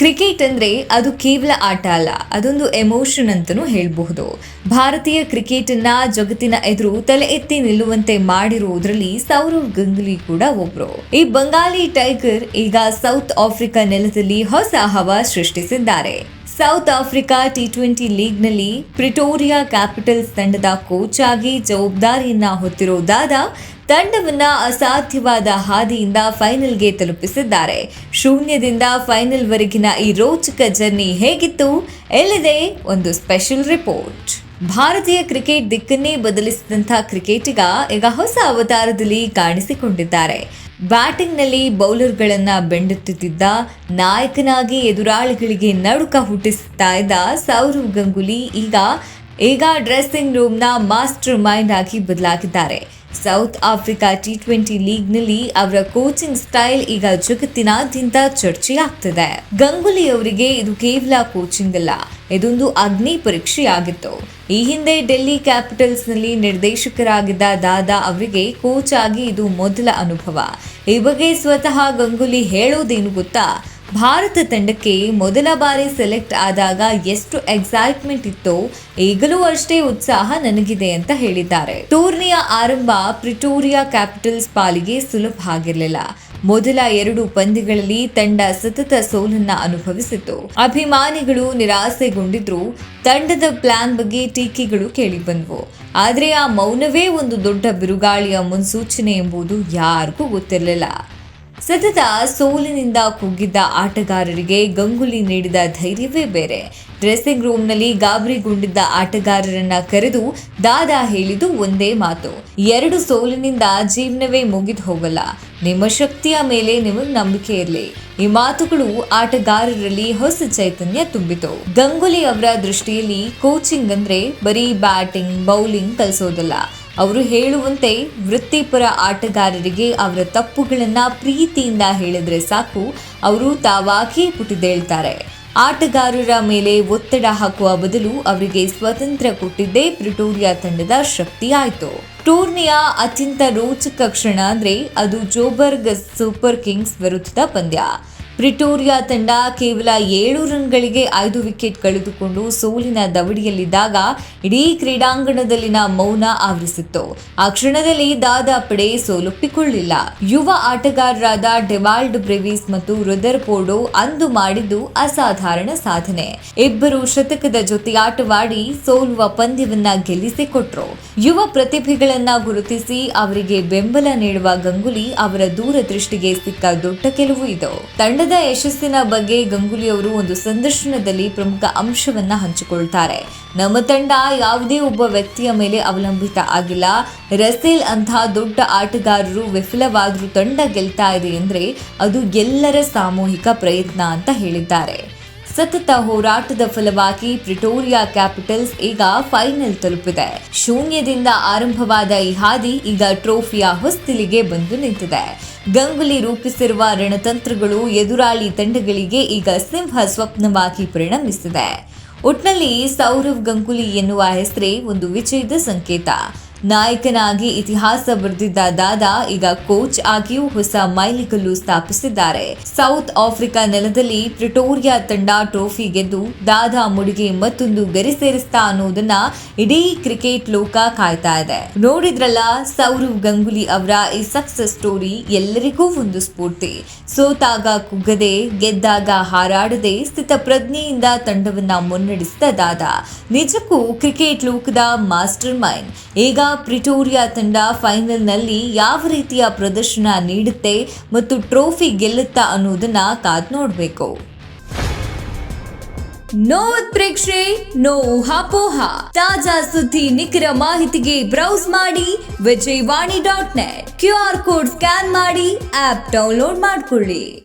Cricket ಅಂದರೆ ಅದು ಕೇವಲ ಆಟ ಅಲ್ಲ, ಅದೊಂದು ಎಮೋಷನ್ ಅಂತಲೂ ಹೇಳಬಹುದು. ಭಾರತೀಯ ಕ್ರಿಕೆಟ್ ಅನ್ನ ಜಗತ್ತಿನ ಎದುರು ತಲೆ ಎತ್ತಿ ನಿಲ್ಲುವಂತೆ ಮಾಡಿರುವುದರಲ್ಲಿ ಸೌರವ್ ಗಂಗೂಲಿ ಕೂಡ ಒಬ್ರು. ಈ ಬಂಗಾಲಿ ಟೈಗರ್ ಈಗ ಸೌತ್ ಆಫ್ರಿಕಾ ನೆಲದಲ್ಲಿ ಹೊಸ ಹವಾ ಸೃಷ್ಟಿಸಿದ್ದಾರೆ. ಸೌತ್ ಆಫ್ರಿಕಾ ಟಿ ಟ್ವೆಂಟಿ ಲೀಗ್ನಲ್ಲಿ ಪ್ರಿಟೋರಿಯಾ ಕ್ಯಾಪಿಟಲ್ಸ್ ತಂಡದ ಕೋಚ್ ಆಗಿ ಜವಾಬ್ದಾರಿಯನ್ನ ಹೊತ್ತಿರೋದಾದ ತಂಡವನ್ನ ಅಸಾಧ್ಯವಾದ ಹಾದಿಯಿಂದ ಫೈನಲ್ಗೆ ತಲುಪಿಸಿದ್ದಾರೆ. ಶೂನ್ಯದಿಂದ ಫೈನಲ್ ವರೆಗಿನ ಈ ರೋಚಕ ಜರ್ನಿ ಹೇಗಿತ್ತು? ಎಲ್ಲಿದೆ? ಒಂದು ಸ್ಪೆಷಲ್ ರಿಪೋರ್ಟ್. ಭಾರತೀಯ ಕ್ರಿಕೆಟ್ ದಿಕ್ಕನ್ನೇ ಬದಲಿಸಿದಂಥ ಕ್ರಿಕೆಟಿಗ ಈಗ ಹೊಸ ಅವತಾರದಲ್ಲಿ ಕಾಣಿಸಿಕೊಂಡಿದ್ದಾರೆ. ಬ್ಯಾಟಿಂಗ್ನಲ್ಲಿ ಬೌಲರ್ಗಳನ್ನು ಬೆಂಡುತ್ತಿದ್ದ ನಾಯಕನಾಗಿ ಎದುರಾಳಿಗಳಿಗೆ ನಡುಕ ಹುಟ್ಟಿಸುತ್ತಾ ಇದ್ದ ಸೌರವ್ ಗಂಗೂಲಿ ಈಗ ಈಗ ಡ್ರೆಸ್ಸಿಂಗ್ ರೂಮ್ನ ಮಾಸ್ಟರ್ ಮೈಂಡ್ ಆಗಿ ಬದಲಾಗಿದ್ದಾರೆ. ಸೌತ್ ಆಫ್ರಿಕಾ ಟಿ ಟ್ವೆಂಟಿ ಲೀಗ್ನಲ್ಲಿ ಅವರ ಕೋಚಿಂಗ್ ಸ್ಟೈಲ್ ಈಗ ಜಗತ್ತಿನಾದ್ಯಂತ ಚರ್ಚೆಯಾಗ್ತಿದೆ. ಗಂಗೂಲಿ ಅವರಿಗೆ ಇದು ಕೇವಲ ಕೋಚಿಂಗ್ ಅಲ್ಲ, ಇದೊಂದು ಅಗ್ನಿ ಪರೀಕ್ಷೆಯಾಗಿತ್ತು. ಈ ಹಿಂದೆ ಡೆಲ್ಲಿ ಕ್ಯಾಪಿಟಲ್ಸ್ನಲ್ಲಿ ನಿರ್ದೇಶಕರಾಗಿದ್ದ ದಾದಾ ಅವರಿಗೆ ಕೋಚ್ ಆಗಿ ಇದು ಮೊದಲ ಅನುಭವ. ಈ ಬಗ್ಗೆ ಸ್ವತಃ ಗಂಗೂಲಿ ಹೇಳೋದೇನು ಗೊತ್ತಾ? ಭಾರತ ತಂಡಕ್ಕೆ ಮೊದಲ ಬಾರಿ ಸೆಲೆಕ್ಟ್ ಆದಾಗ ಎಷ್ಟು ಎಕ್ಸೈಟ್ಮೆಂಟ್ ಇತ್ತೋ ಈಗಲೂ ಅಷ್ಟೇ ಉತ್ಸಾಹ ನನಗಿದೆ ಅಂತ ಹೇಳಿದ್ದಾರೆ. ಟೂರ್ನಿಯ ಆರಂಭ ಪ್ರಿಟೋರಿಯಾ ಕ್ಯಾಪಿಟಲ್ಸ್ ಪಾಲಿಗೆ ಸುಲಭ ಆಗಿರಲಿಲ್ಲ. ಮೊದಲ ಎರಡು ಪಂದ್ಯಗಳಲ್ಲಿ ತಂಡ ಸತತ ಸೋಲನ್ನ ಅನುಭವಿಸಿತು ಅಭಿಮಾನಿಗಳು ನಿರಾಸೆಗೊಂಡಿದ್ರು. ತಂಡದ ಪ್ಲಾನ್ ಬಗ್ಗೆ ಟೀಕೆಗಳು ಕೇಳಿಬಂದ್ವು. ಆದರೆ ಆ ಮೌನವೇ ಒಂದು ದೊಡ್ಡ ಬಿರುಗಾಳಿಯ ಮುನ್ಸೂಚನೆ ಎಂಬುದು ಯಾರಿಗೂ ಗೊತ್ತಿರಲಿಲ್ಲ. ಸತತ ಸೋಲಿನಿಂದ ಕುಗ್ಗಿದ್ದ ಆಟಗಾರರಿಗೆ ಗಂಗುಲಿ ನೀಡಿದ ಧೈರ್ಯವೇ ಬೇರೆ. ಡ್ರೆಸ್ಸಿಂಗ್ ರೂಮ್ನಲ್ಲಿ ಗಾಬರಿಗೊಂಡಿದ್ದ ಆಟಗಾರರನ್ನ ಕರೆದು ದಾದಾ ಹೇಳಿದು ಒಂದೇ ಮಾತು, ಎರಡು ಸೋಲಿನಿಂದ ಜೀವನವೇ ಮುಗಿದು ಹೋಗಲ್ಲ. ನಿಮ್ಮ ಶಕ್ತಿಯ ಮೇಲೆ ನಿಮಗೆ ನಂಬಿಕೆ ಇರಲಿ ಈ ಮಾತುಗಳು ಆಟಗಾರರಲ್ಲಿ ಹೊಸ ಚೈತನ್ಯ ತುಂಬಿತು. ಗಂಗುಲಿ ಅವರ ದೃಷ್ಟಿಯಲ್ಲಿ ಕೋಚಿಂಗ್ ಅಂದ್ರೆ ಬರೀ ಬ್ಯಾಟಿಂಗ್ ಬೌಲಿಂಗ್ ಕಲಿಸೋದಲ್ಲ. ಅವರು ಹೇಳುವಂತೆ ವೃತ್ತಿಪರ ಆಟಗಾರರಿಗೆ ಅವರ ತಪ್ಪುಗಳನ್ನು ಪ್ರೀತಿಯಿಂದ ಹೇಳಿದ್ರೆ ಸಾಕು. ಅವರು ತಾವಾಗಿ ಪುಟಿದೇಳ್ತಾರೆ ಆಟಗಾರರ ಮೇಲೆ ಒತ್ತಡ ಹಾಕುವ ಬದಲು ಅವರಿಗೆ ಸ್ವಾತಂತ್ರ್ಯ ಕೊಟ್ಟಿದ್ದೇ ಪ್ರಿಟೋರಿಯಾ ತಂಡದ ಶಕ್ತಿ ಆಯ್ತು. ಟೂರ್ನಿಯ ಅತ್ಯಂತ ರೋಚಕ ಕ್ಷಣ ಅಂದರೆ ಅದು ಜೋಬರ್ಗ್ ಸೂಪರ್ ಕಿಂಗ್ಸ್ ವಿರುದ್ಧದ ಪಂದ್ಯ. ಪ್ರಿಟೋರಿಯಾ ತಂಡ ಕೇವಲ ಏಳು ರನ್ಗಳಿಗೆ ಐದು ವಿಕೆಟ್ ಕಳೆದುಕೊಂಡು ಸೋಲಿನ ದವಡಿಯಲ್ಲಿದ್ದಾಗ ಇಡೀ ಕ್ರೀಡಾಂಗಣದಲ್ಲಿನ ಮೌನ ಆವರಿಸಿತ್ತು. ಆ ಕ್ಷಣದಲ್ಲಿ ದಾದಾ ಪಡೆ ಸೋಲೊಪ್ಪಿಕೊಳ್ಳಿಲ್ಲ. ಯುವ ಆಟಗಾರರಾದ ಡೆವಾಲ್ಡ್ ಬ್ರೆವಿಸ್ ಮತ್ತು ರುದರ್ ಪೋಡೋ ಅಂದು ಮಾಡಿದ್ದು ಅಸಾಧಾರಣ ಸಾಧನೆ. ಇಬ್ಬರು ಶತಕದ ಜೊತೆ ಆಟವಾಡಿ ಸೋಲುವ ಪಂದ್ಯವನ್ನ ಗೆಲ್ಲಿಸಿಕೊಟ್ರು. ಯುವ ಪ್ರತಿಭೆಗಳನ್ನ ಗುರುತಿಸಿ ಅವರಿಗೆ ಬೆಂಬಲ ನೀಡುವ ಗಂಗುಲಿ ಅವರ ದೂರದೃಷ್ಟಿಗೆ ಸಿಕ್ಕ ದೊಡ್ಡ ಕೆಲವು ಇದು. ತಂಡದ ಯಶಸ್ಸಿನ ಬಗ್ಗೆ ಗಂಗೂಲಿ ಅವರು ಒಂದು ಸಂದರ್ಶನದಲ್ಲಿ ಪ್ರಮುಖ ಅಂಶವನ್ನ ಹಂಚಿಕೊಳ್ತಾರೆ. ನಮ್ಮ ತಂಡ ಯಾವುದೇ ಒಬ್ಬ ವ್ಯಕ್ತಿಯ ಮೇಲೆ ಅವಲಂಬಿತ ಆಗಿಲ್ಲ. ರಸೇಲ್ ಅಂತಹ ದೊಡ್ಡ ಆಟಗಾರರು ವಿಫಲವಾದರೂ ತಂಡ ಗೆಲ್ತಾ ಇದೆ ಅಂದ್ರೆ ಅದು ಎಲ್ಲರ ಸಾಮೂಹಿಕ ಪ್ರಯತ್ನ ಅಂತ ಹೇಳಿದ್ದಾರೆ. ಸತತ ಹೋರಾಟದ ಫಲವಾಗಿ ಪ್ರಿಟೋರಿಯಾ ಕ್ಯಾಪಿಟಲ್ಸ್ ಈಗ ಫೈನಲ್ ತಲುಪಿದೆ. ಶೂನ್ಯದಿಂದ ಆರಂಭವಾದ ಈ ಹಾದಿ ಈಗ ಟ್ರೋಫಿಯ ಹೊಸ್ತಿಲಿಗೆ ಬಂದು ನಿಂತಿದೆ. ಗಂಗುಲಿ ರೂಪಿಸಿರುವ ರಣತಂತ್ರಗಳು ಎದುರಾಳಿ ತಂಡಗಳಿಗೆ ಈಗ ಸಿಂಹ ಸ್ವಪ್ನವಾಗಿ ಪರಿಣಮಿಸಿದೆ. ಒಟ್ನಲ್ಲಿ ಸೌರವ್ ಗಂಗುಲಿ ಎನ್ನುವ ಹೆಸರೇ ಒಂದು ವಿಜಯದ ಸಂಕೇತ. ನಾಯಕನಾಗಿ ಇತಿಹಾಸ ಬರೆದಿದ್ದ ದಾದಾ ಈಗ ಕೋಚ್ ಆಗಿಯೂ ಹೊಸ ಮೈಲಿಗಲ್ಲು ಸ್ಥಾಪಿಸಿದ್ದಾರೆ. ಸೌತ್ ಆಫ್ರಿಕಾ ನೆಲದಲ್ಲಿ ಪ್ರಿಟೋರಿಯಾ ತಂಡ ಟ್ರೋಫಿ ಗೆದ್ದು ದಾದಾ ಮುಡಿಗೆ ಮತ್ತೊಂದು ಗರಿ ಸೇರಿಸ್ತಾ ಅನ್ನೋದನ್ನ ಇಡೀ ಕ್ರಿಕೆಟ್ ಲೋಕ ಕಾಯ್ತಾ ಇದೆ. ನೋಡಿದ್ರಲ್ಲ, ಸೌರವ್ ಗಂಗೂಲಿ ಅವರ ಈ ಸಕ್ಸಸ್ ಸ್ಟೋರಿ ಎಲ್ಲರಿಗೂ ಒಂದು ಸ್ಫೂರ್ತಿ. ಸೋತಾಗ ಕುಗ್ಗದೆ, ಗೆದ್ದಾಗ ಹಾರಾಡದೆ ಸ್ಥಿತ ಪ್ರಜ್ಞೆಯಿಂದ ತಂಡವನ್ನ ಮುನ್ನಡೆಸಿದ ದಾದಾ. ನಿಜಕ್ಕೂ ಕ್ರಿಕೆಟ್ ಲೋಕದ ಮಾಸ್ಟರ್ ಮೈಂಡ್. ಈಗ ಪ್ರಿಟೋರಿಯಾ ತಂಡ ಫೈನಲ್ನಲ್ಲಿ ಯಾವ ರೀತಿಯ ಪ್ರದರ್ಶನ ನೀಡುತ್ತೆ ಮತ್ತು ಟ್ರೋಫಿ ಗೆಲ್ಲುತ್ತಾ ಅನ್ನೋದನ್ನ ಕಾದ್ ನೋಡಬೇಕು. ನೋ ಪ್ರೇಕ್ಷೆ ನೋ ಊಹಾಪೋಹ ತಾಜಾ ಸುದ್ದಿ, ನಿಖರ ಮಾಹಿತಿಗೆ ಬ್ರೌಸ್ ಮಾಡಿ Vijayavani dot net. Q R code scan ಮಾಡಿ, ಆಪ್ ಡೌನ್ಲೋಡ್ ಮಾಡ್ಕೊಳ್ಳಿ.